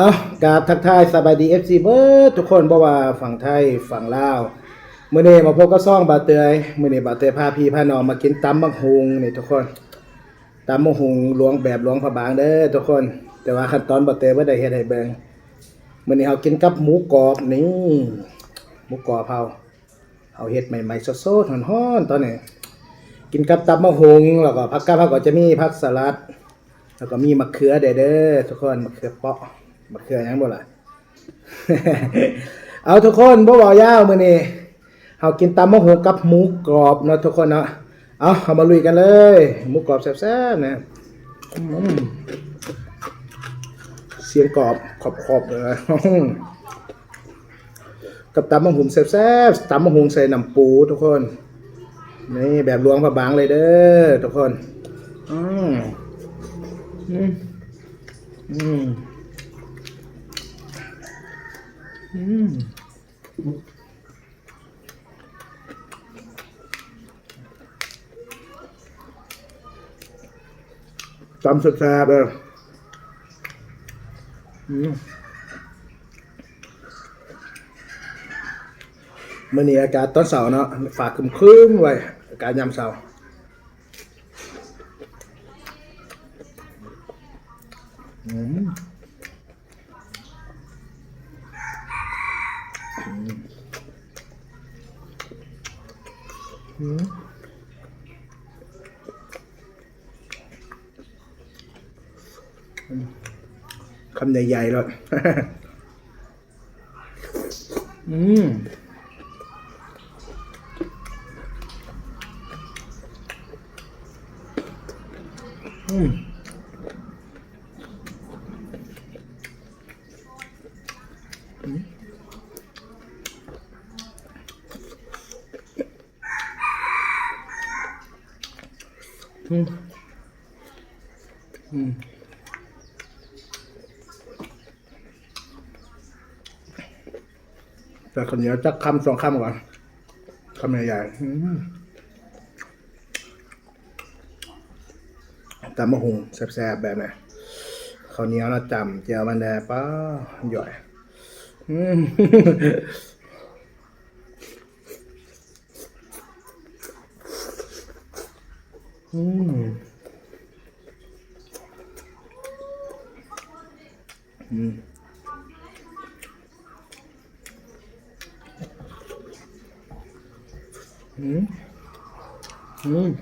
เอากราบทักทายสบายดีเอฟซีเบิร์ดทุกคนบ่ว่าฝั่งไทยฝั่งลาวมื้อนี้มาพบกับซ่องบาเตยเมื้อนี้บาเตยพาพี่พาน้องมากินตำบักฮุงนี่ทุกคนตำบักฮุงหลวงแบบหลวงพระบางเด้อทุกคน แต่ว่าขั้นตอนบาเตยบ่ได้เฮ็ดให้เบิ่งมื้อนี้เฮากินกับหมูกรอบนี่หมูกรอบเฮาเฮาเฮ็ดใหม่ๆสดๆร้อนๆตอนนี้กินกับตำบักฮุงแล้วก็ผักกาดผักก็จะมีผักสลัด แล้วก็มีมะเขือเด้อเด้อทุกคนมะเขือเปาะ มะเขือหยังบ่ล่ะ เอาทุกคนบ่เว้ายาวมื้อนี้เฮากินตำมะฮูกับหมูกรอบเนาะทุกคนเนาะ เอาเฮามาลุยกันเลย หมูกรอบแซ่บๆนะเสียงกรอบขอบๆเลยกับตำมะฮุงแซ่บๆตำมะฮุงใส่น้ำปูทุกคน นี่แบบหลวงพระบางเลยเด้อทุกคน อืมอืมอืม อืมตำสุดแซ่บเลยมื่อนี้อากาศตอนเสาร์เนาะฝากครึมๆไว้อากาศยามเสาร์อืม คำใหญ่ๆเลยอืมอืม แต่คนเหนียวจักคำสองคำก่อนคำใหญ่ๆอืมตำมะฮุงแซ่บๆแบบไหนข้าวเหนียวนะจำเจียวมันแดป้าหย่อยอืม Ừ. Ừ. Ừ.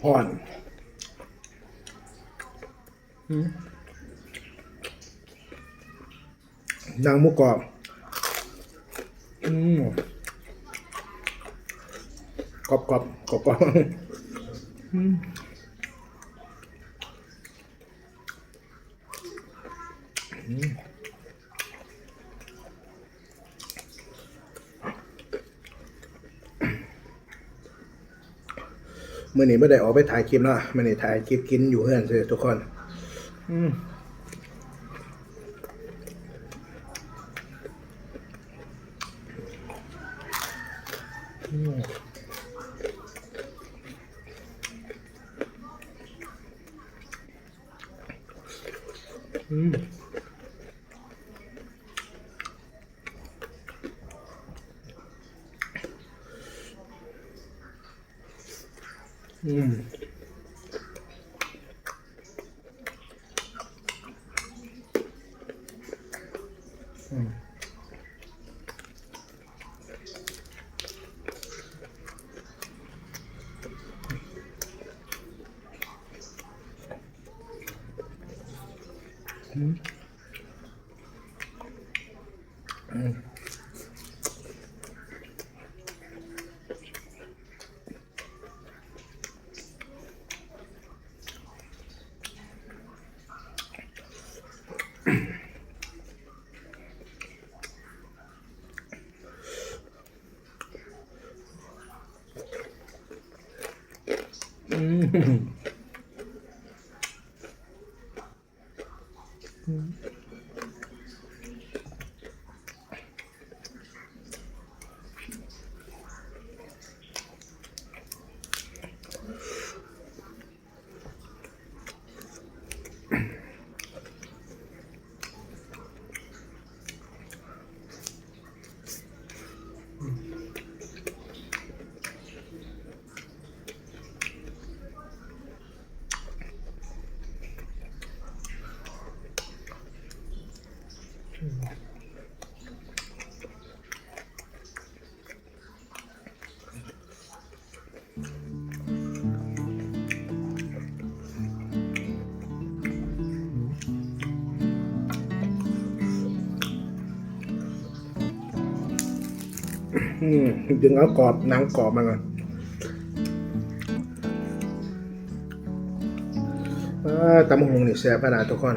Horn. Ừ. đang múc cọp. Ừ. กรอบกรอบกรอบกรอบกรอบอืมเมื่อนี้ไม่ได้ออกไปถ่ายคลิปเนาะมื่อนี้ถ่ายคลิปกินอยู่เพื่อนเลยทุกคน อืมอืม 嗯。嗯。 음. 음. 음. ederim. ดึงเอากรอบหนังกรอบมาก่อนอ่าตำบักหงนี่แซ่บขนาดทุกคน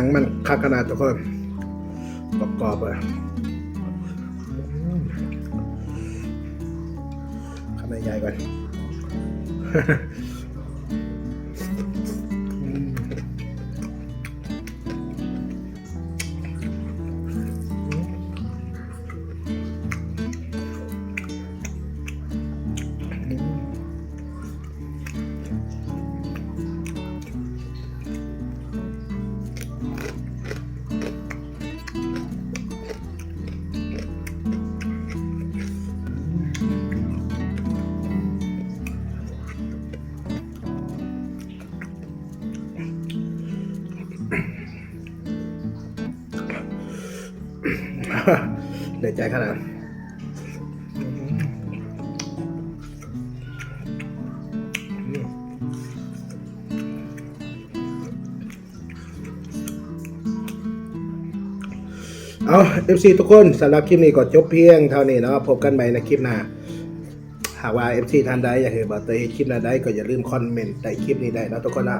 นังมันคักขนาดทุกคนประกอบเลยขนาดใหญ่ไป เดือดใจขนาดเอา FC ทุกคนสำหรับคลิปนี้ก็จบเพียงเท่านี้เนาะพบกันใหม่ในคลิปหน้าหากว่า FC ท่านใดอยากเห็นบอเตอร์คลิปหน้าใดก็อย่าลืมคอมเมนต์ใต้คลิปนี้ได้นะทุกคนนะ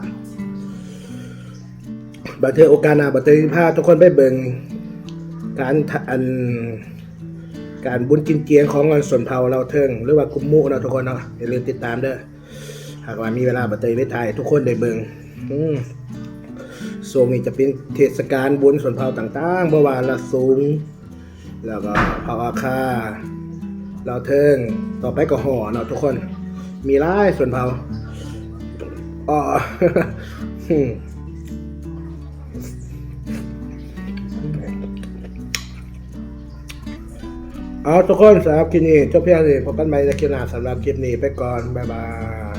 บอเตอร์โอกาสหน้าบอเตอร์พาทุกคนไปเบิ่ง การอันการบุญกินเกียงของเงินส่วนเผาเราเทิงหรือว่ากุมมุเราทุกคนเนาะอย่าลืมติดตามเด้อหากว่ามีเวลาบอเตอร์ได้ถ่ายทุกคนได้เบิ่งอืมโซงนี่จะเป็นเทศกาลบุญส่วนเผาต่างๆเมื่อวานละสูง แล้วก็เผาอาคาเราเทิงต่อไปก็ห่อเนาะทุกคน มีหลายส่วนเผาอ๋อ เอาทุกคนสำหรับคลิปนี้จบเพียงเท่านี้พบกันใหม่ในคลิปหน้าสำหรับคลิปนี้ไปก่อน บ๊ายบาย